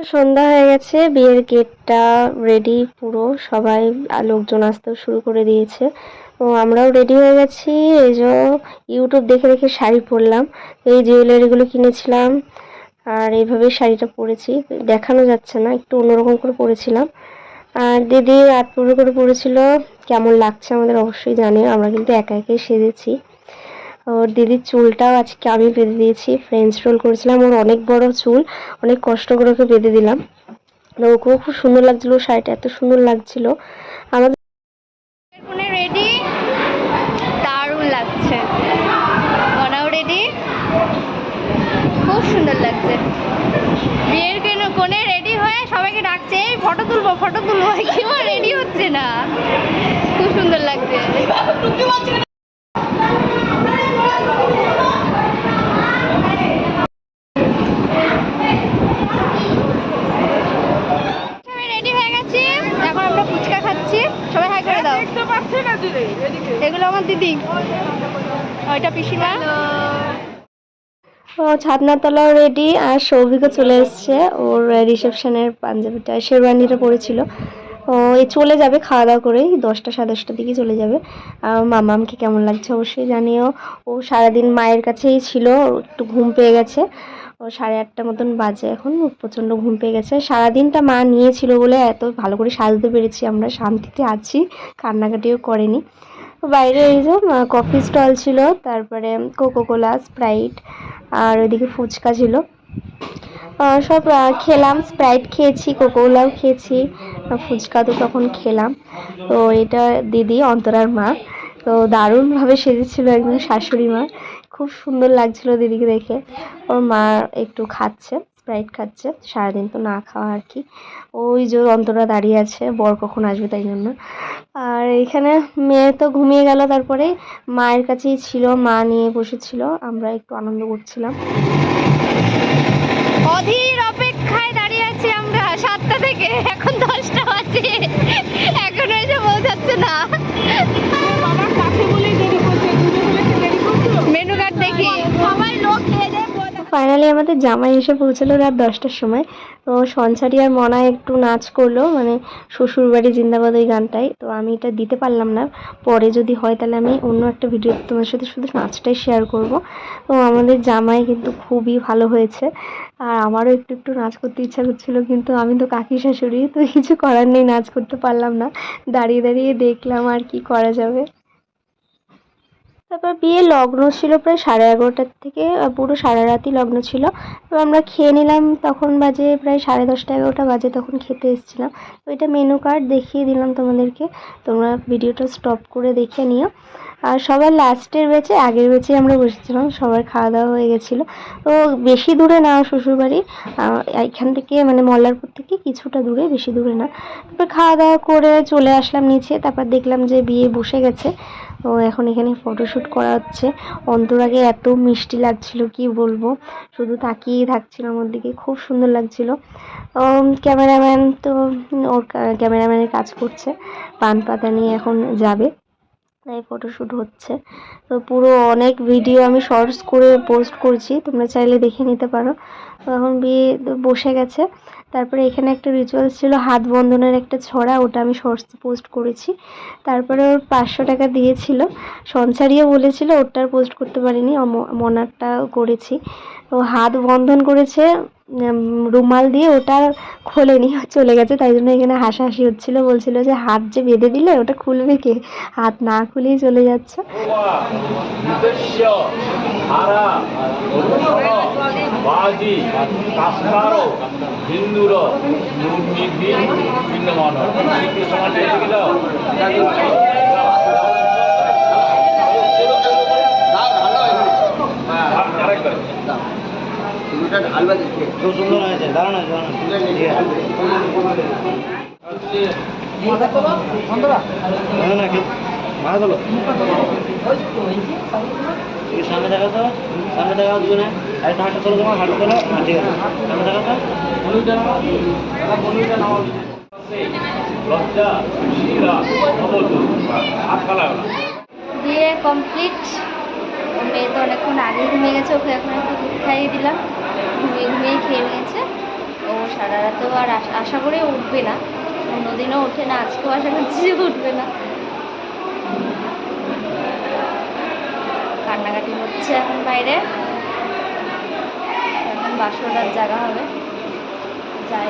তো সন্ধ্যা হয়ে গেছে, বিয়ের গেটটা রেডি পুরো, সবাই লোকজন আসতেও শুরু করে দিয়েছে। তো আমরাও রেডি হয়ে গেছি, এই যে ইউটিউব দেখে দেখে শাড়ি পরলাম, এই জুয়েলারিগুলো কিনেছিলাম, আর এইভাবে শাড়িটা পরেছি, দেখানো যাচ্ছে না, একটু অন্যরকম করে পরেছিলাম। আর দিদি রাত পুরো করে পরেছিল, কেমন লাগছে আমাদের অবশ্যই জানিও আমরা কিন্তু একা একাই সেজেছি। ওর দিদির চুলটাও আজকে আমি বেঁধে দিয়েছি। ফ্রেঞ্চ রোল করেছিলাম। ওর অনেক বড় চুল। অনেক কষ্ট করে ওকে বেঁধে দিলাম। ওকেও খুব সুন্দর লাগছিল। শাড়িটা এত সুন্দর লাগছিল। আমাদের রেডি দারুণ লাগছে। রেডি খুব সুন্দর লাগছে। বিয়ের কেন কোণে রেডি হয়ে সবাইকে ডাকছে, এই ফটো তুলবো ফটো তুলবো। কেউ রেডি হচ্ছে না। খুব সুন্দর লাগছে সবাই রেডি হয়ে গেছি এখন আমরা ফুচকা খাচ্ছি সবাই হাই করে দাও এগুলো আমার দিদি। ওইটা পিসিমা। ছাদনাতলাও রেডি আর সৌভিকও চলে এসছে। ওর রিসেপশনের পাঞ্জাবিটা শেরওয়ানিটা পরেছিল। ও এই চলে যাবে খাওয়া দাওয়া করেই, দশটা সাড়ে দশটার দিকে চলে যাবে। আর মামামকে কেমন লাগছে অবশ্যই জানিও। ও সারাদিন মায়ের কাছেই ছিল একটু ঘুম পেয়ে গেছে। ও সাড়ে আটটা মতন বাজে এখন প্রচণ্ড ঘুম পেয়ে গেছে। সারাদিনটা মা নিয়েছিল বলে এত ভালো করে সাজতে পেরেছি, আমরা শান্তিতে আছি, কান্নাকাটিও করেনি। বাইরে এই যে কফি স্টল ছিল, তারপরে কোকো কোলা স্প্রাইট আর ওইদিকে ফুচকা ছিল। সব খেলাম স্প্রাইট খেয়েছি কোকোলাও খেয়েছি। ফুচকা তো তখন খেলাম। তো এটা দিদি, অন্তরার মা, তো দারুণভাবে সেজেছিল একদম শাশুড়ি মা। খুব সুন্দর লাগছিল দিদিকে দেখে। ওর মা একটু খাচ্ছে স্প্রাইট খাচ্ছে, সারাদিন তো না খাওয়া আর কি। ওই যে অন্তরা দাঁড়িয়ে আছে, বর কখন আসবে তাই জন্য। আর এখানে মেয়ে তো ঘুমিয়ে গেল, তারপরে মায়ের কাছেই ছিল, মা নিয়ে বসেছিল। আমরা একটু আনন্দ করছিলাম। অধীর মেনু ফাইনালি আমাদের জামাই এসে পৌঁছালো রাত দশটার সময়। তো সঞ্চারি আর মনা একটু নাচ করল মানে শ্বশুরবাড়ি জিন্দাবাদ ওই গানটাই। তো আমি এটা দিতে পারলাম না। পরে যদি হয় তাহলে আমি অন্য একটা ভিডিও তোমার সাথে শুধু নাচটাই শেয়ার করব। তো আমাদের জামাই কিন্তু খুবই ভালো হয়েছে। আর আমারও একটু একটু নাচ করতে ইচ্ছা করছিল, কিন্তু আমি তো কাকি শাশুড়ি, তো কিছু করার নেই, নাচ করতে পারলাম না। দাঁড়িয়ে দাঁড়িয়ে দেখলাম আর কি করা যাবে। তারপর বিয়ে লগ্ন ছিল প্রায় সাড়ে এগারোটার থেকে পুরো সারা রাতই লগ্ন ছিল। তো আমরা খেয়ে নিলাম, তখন বাজে প্রায় সাড়ে দশটা এগারোটা বাজে তখন খেতে এসেছিলাম। তো এটা মেনু কার্ড দেখিয়ে দিলাম তোমাদেরকে, তোমরা ভিডিওটা স্টপ করে দেখে নিও। আর সবার লাস্টের বেচে আগের বেচে আমরা বসেছিলাম, সবার খাওয়া দাওয়া হয়ে গেছিল। তো বেশি দূরে না শ্বশুরবাড়ি এখান থেকে মানে মল্লারপুর থেকে কিছুটা দূরে, বেশি দূরে না। তারপর খাওয়া দাওয়া করে চলে আসলাম নিচে, তারপর দেখলাম যে বিয়ে বসে গেছে। তো এখন এখানে ফটোশ্যুট করা হচ্ছে। অন্তরাগে এত মিষ্টি লাগছিল, কি বলব? শুধু তাকিয়েই থাকছিল আমার দিকে, খুব সুন্দর লাগছিল। ক্যামেরাম্যান তো, ওর ক্যামেরাম্যানের কাজ করছে। পান পাতা নিয়ে এখন যাবে। তাই ফটোশ্যুট হচ্ছে। তো পুরো অনেক ভিডিও আমি শর্টস করে পোস্ট করছি, তোমরা চাইলে দেখে নিতে পারো। এখন বিয়ে বসে গেছে। তারপরে এখানে একটা রিচুয়ালস ছিল, হাত বন্ধনের একটা ছড়া, ওটা আমি শর্টসে পোস্ট করেছি। তারপরে ওর পাঁচশো টাকা দিয়েছিল। সঞ্চারিও বলেছিল ওরটার পোস্ট করতে পারিনি মনারটাও করেছি। হাত বন্ধন করেছে রুমাল দিয়ে ওটা খোলেনি, চলে গেছে, তাই জন্য এখানে হাসাহাসি হচ্ছিল, বলছিল যে হাত যে বেঁধে দিলে ওটা খুলবে কে? হাত না খুলেই চলে যাচ্ছে। সুন্দর হয়েছে না কি মারা সামনে দেখা তো সামনে দেখা দুজনে। একটা হাঁটা তোলো তোমার হাঁটা তোলো হ্যাঁ ঠিক আছে। সামনে দেখা তো। লজ্জা বিয়ে কমপ্লিট মেয়ে তো অনেকক্ষণ আগে ঘুমিয়ে গেছে ওকে এখন একটু দুধ খাইয়ে দিলাম। ঘুমিয়ে ঘুমিয়ে খেয়ে নিয়েছে। ও সারা রাতেও আর আশ- করে উঠবে না। অন্যদিনও ওঠে না, আজকেও আশা করছি যে উঠবে না। কান্নাকাটি হচ্ছে এখন বাইরে। এখন বাসরার জায়গা হবে। যাই